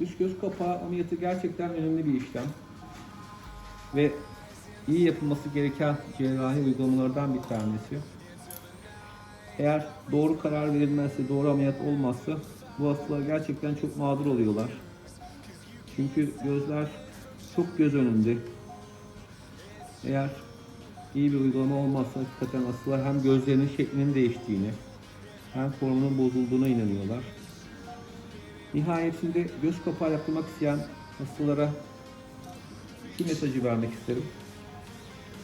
Dış göz kapağı ameliyatı gerçekten önemli bir işlem. Ve iyi yapılması gereken cerrahi uygulamalardan bir tanesi. Eğer doğru karar verilmezse, doğru ameliyat olmazsa bu hastalar gerçekten çok mağdur oluyorlar. Çünkü gözler çok göz önünde. Eğer iyi bir uygulama olmazsa hakikaten hastalar hem gözlerinin şeklinin değiştiğini hem formunun bozulduğuna inanıyorlar. Nihayetinde göz kapağı yaptırmak isteyen hastalara şu mesajı vermek isterim.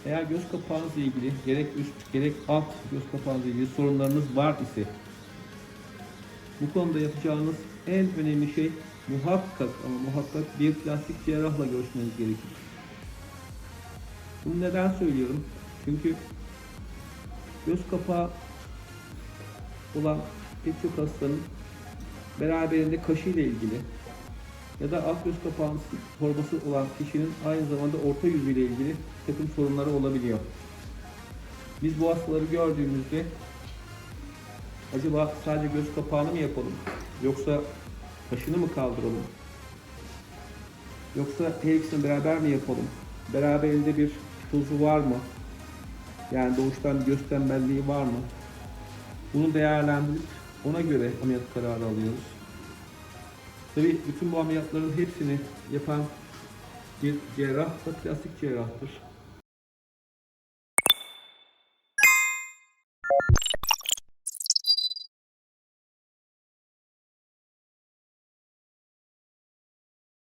Eğer göz kapağınızla ilgili gerek üst gerek alt göz kapağınızla ilgili sorunlarınız var ise bu konuda yapacağınız en önemli şey muhakkak ama muhakkak bir plastik cerrahla görüşmeniz gerekir. Bunu neden söylüyorum? Çünkü göz kapağı olan pek çok hastanın beraberinde kaşı ile ilgili ya da alt göz kapağının torbası olan kişinin aynı zamanda orta yüzü ile ilgili takım sorunları olabiliyor. Biz bu hastaları gördüğümüzde acaba sadece göz kapağını mı yapalım yoksa kaşını mı kaldıralım yoksa her ikisini beraber mi yapalım? Beraberinde bir tozu var mı? Yani doğuştan göz tembelliği var mı? Bunu değerlendirip ona göre ameliyat kararı alıyoruz. Tabii bütün bu ameliyatların hepsini yapan cerrah da plastik cerrahtır.